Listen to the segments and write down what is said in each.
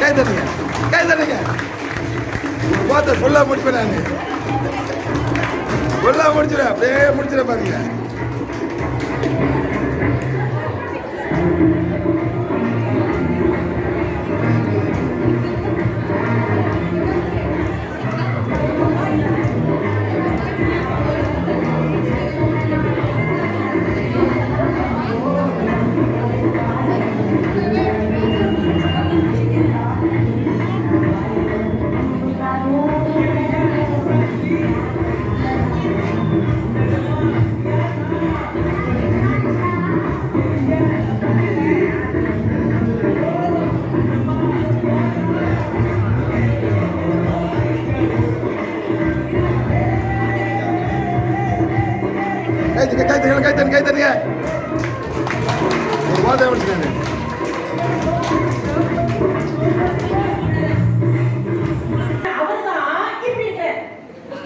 கை தட்டுங்க கை தட்டுங்க பார்த்து ஃபுல்லாக முடிப்பேன் நான். ஃபுல்லாக முடிச்சிடுவேன். அப்படியே முடிச்சிட பாருங்க.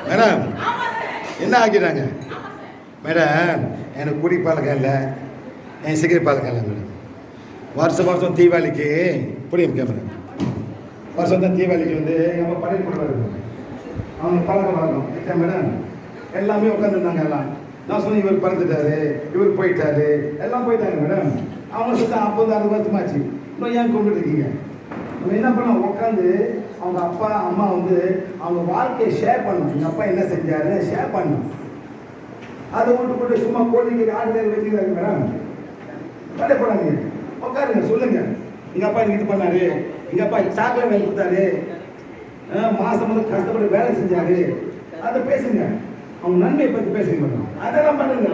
மேடம் என்ன ஆக்கிட்டாங்க? மேடம் எனக்கு குடி பழக்கம் இல்லை. என் சிகரெட் பழக்கம் இல்லை மேடம். வருஷம் வருஷம் தீபாவளிக்கு புரியும் கேமரா வருஷம் தான் தீபாவளிக்கு வந்து எங்கள் பழைய கொடுப்பாரு அவங்க பழக்கம் வழக்கம். ஏன் மேடம் எல்லாமே உட்காந்துருந்தாங்க எல்லாம். நான் சொன்னேன் இவர் பறந்துட்டாரு இவர் போயிட்டாரு. எல்லாம் போயிட்டாங்க மேடம். அவங்க சுத்தம் ஐம்பது அறுபது வருஷமாச்சு. இன்னும் ஏன் கும்பிட்டு இருக்கீங்க? நம்ம என்ன பண்ணோம்? உட்காந்து அவங்க அப்பா அம்மா வந்து அவங்க வாழ்க்கையை ஷேர் பண்ணணும் எங்கள் அப்பா என்ன செஞ்சாரு? ஷேர் பண்ணணும் அதை விட்டு போட்டு சும்மா கோழிக்கு ஆடு தேவை வச்சுக்கிறாங்க மேடம் கடை போடாதீங்க. உட்காருங்க சொல்லுங்க. எங்கள் அப்பா எனக்கு இது பண்ணாரு. எங்கள் அப்பா சாக்லேட் வேலை கொடுத்தாரு. மாதம் வந்து கஷ்டப்பட்டு வேலை செஞ்சாரு. அதை பேசுங்க. அவங்க நன்மையை பற்றி பேசுங்க மேடம் அதெல்லாம் பண்ணுங்க.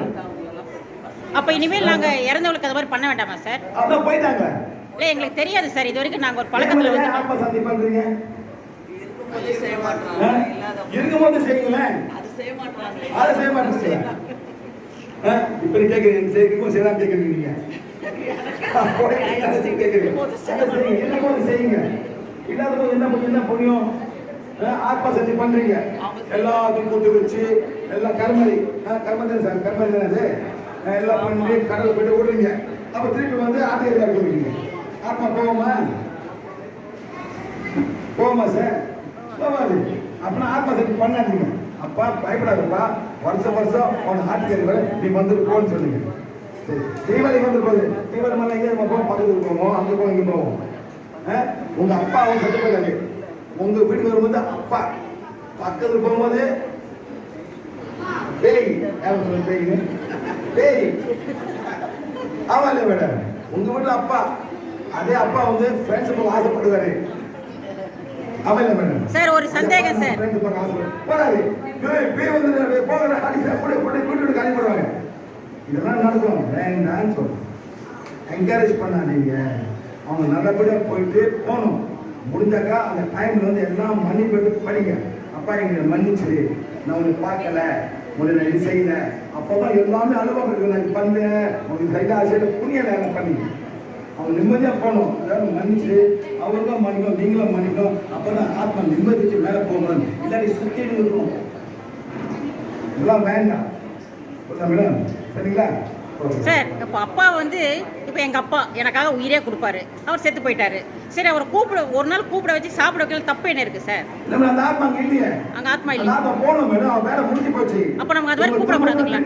அப்ப இனிமேல் நாங்க இறந்தவங்களுக்கு அது மாதிரி பண்ண வேண்டாமா சார் அதான் போயிட்டாங்க. இல்ல எங்களுக்கு தெரியாது சார் இது வரைக்கும் நாங்க ஒரு பழக்கத்துல வந்து அப்பா சாந்தி பண்றீங்க இருக்கும்போதே செய்ய மாட்டாங்க இருக்கும்போது செய்யுங்களேன் அது செய்ய மாட்டாங்க அதை செய்ய மாட்டேங்க இப்போ நீ கேட்குறீங்க செய்யும் செய்யலாம் கேட்குறீங்க நீங்க. என்ன போது செய்யுங்க. இல்லாத போது என்ன பண்ணி என்ன புண்ணியம்? ஆத்மா சக்தி பண்றீங்க. எல்லாத்தையும் கூட்டு வச்சு எல்லாம் கர்மரி அஹ் கர்மரி தானே சார் கர்மரி தானே எல்லாம் பண்ணி கடவுள் போயிட்டு விடுறீங்க அப்போ திருப்பி வந்து ஆத்திகரியா போயிருக்கீங்க ஆத்மா போவோமா போவோமா சார்? போவாது அப்படின்னா ஆத்மா சக்தி பண்ணாதீங்க. அப்பா பயப்படாதப்பா. வருஷம் வருஷம் உன் ஆட்டுக்கறி வர நீ வந்துட்டு போன்னு சொல்லுங்க. சரி. தீபாவளி வந்து போகுது. தீபாவளி மேலே எங்கே நம்ம போவோம் பக்கத்துக்கு போவோம். அங்கே போவோம் இங்கே போவோம். ஆ? உங்க அப்பா அவங்க சத்து போயிடாது உங்க வீட்டுக்கு வரும்போது அப்பா பக்கத்தில் போகும்போது பேய் யாரும் சொல்லுங்க பேய்ங்க ஆமா இல்ல மேடம் உங்க வீட்டுல அப்பா. அதே அப்பா வந்து ஃப்ரெண்ட்ஸ் போக ஆசைப்படுவாரு. ஆமா இல்ல மேடம் சார், ஒரு சந்தேகம் சார். ஃப்ரெண்ட்ஸ் போக ஆசைப்படுவாரு போறாரு. பேய் வந்து போகிற அடி சார் கூட கூட வீட்டு காலி போடுவாங்க. இதெல்லாம் நடக்கும். வேண்டான்னு சொல்றேன். என்கரேஜ் பண்ணாதீங்க அவங்க நல்லபடியாக போயிட்டு போகணும். முடிஞ்சாக்கா அந்த டைம்ல வந்து எல்லாம் மன்னிப்பு படிங்க. அப்பா எங்களை மன்னிச்சு நான் உனக்கு பார்க்கல. உன்னை நான் இது செய்யல. அப்போதான் எல்லாமே அனுபவம் இருக்கு நான் பண்ணேன் உனக்கு சைடாக ஆசையில் புண்ணிய நேரம் பண்ணி. அவன் நிம்மதியாக போகணும். அதாவது மன்னிச்சு அவருக்கும் மன்னிக்கும் நீங்களும் மன்னிக்கும் அப்போ தான் ஆத்மா நிம்மதிச்சு மேலே போகணும் இல்லாட்டி சுத்தின்னு இருக்கும் இதெல்லாம் வேண்டாம். மேடம்? சரிங்களா? சார் இப்போ அப்பா வந்து இப்போ எங்க அப்பா எனக்காக உயிரே கொடுப்பாரு. அவர் செத்து போயிட்டாரு. சரி அவரை கூப்பிட ஒரு நாள் கூப்பிட வச்சு சாப்பிட வைக்கல தப்பு என்ன இருக்கு சார்? நம்ம அங்க ஆத்மா இல்லை. அப்ப நமக்கு அது வரைக்கும் கூப்பிடக்கூடாதுங்களா?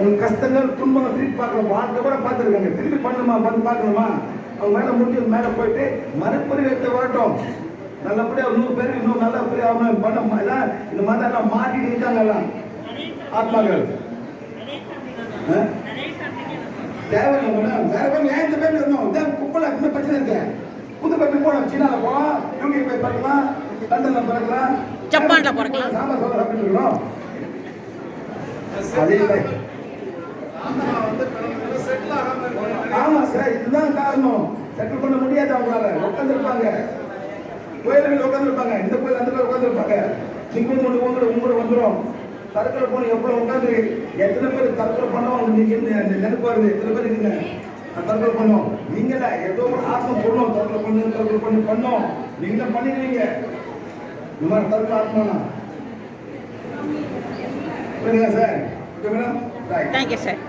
உங்க கஷ்டங்கள் துன்பங்கள் திருப்பி பார்க்கணும். வாழ்க்கை கூட பார்த்துருக்காங்க. திருப்பி பண்ணணுமா? வந்து பார்க்கணுமா? அவங்க மேலே முடிஞ்சு மேலே போயிட்டு மறுபடி எடுத்து வரட்டும். நல்லபடியா நூறு பேருக்கு இன்னும் நல்லபடியா அவங்க பண்ண இந்த மாதிரி மாட்டிட்டு இருக்காங்க எல்லாம் ஆத்மாக்கள்? தேவையில்லை வேற பேர் ஏன் இந்த பேர் இருந்தோம்? இந்த கும்பல இன்னும் பிரச்சனை இருக்கு? புது பேர் போனோம் சீனால போகலாம். யூகே போய் பார்க்கலாம் லண்டன்ல பிறக்கலாம். ஜப்பான்ல பிறக்கலாம். சாம்பார் சோறு சாப்பிட்டு இருக்கணும் அதே. ஆமா சார் இதுதான் காரணம். செட்டில் பண்ண முடியாது அவங்களால. உட்காந்துருப்பாங்க கோயில்கள் உட்காந்துருப்பாங்க இந்த கோயில் அந்த கோயில் உட்காந்துருப்பாங்க வந்து ஒன்று உங்களோட உங்களோட வந்துடும் தற்கொலை போன எவ்வளவு உட்காந்து எத்தனை பேர் தற்கொலை பண்ணோம் நீங்க இந்த இந்த நினைப்பு வருது எத்தனை பேர் இருக்குங்க? நான் தற்கொலை பண்ணோம். நீங்கள ஏதோ ஒரு ஆத்மா சொல்லணும் தற்கொலை பண்ணு தற்கொலை பண்ணி பண்ணோம். நீங்களும் பண்ணிக்கிறீங்க. இந்த மாதிரி தற்கொலை ஆத்மானா புரியுதுங்களா sir? Okay madam. Thank you sir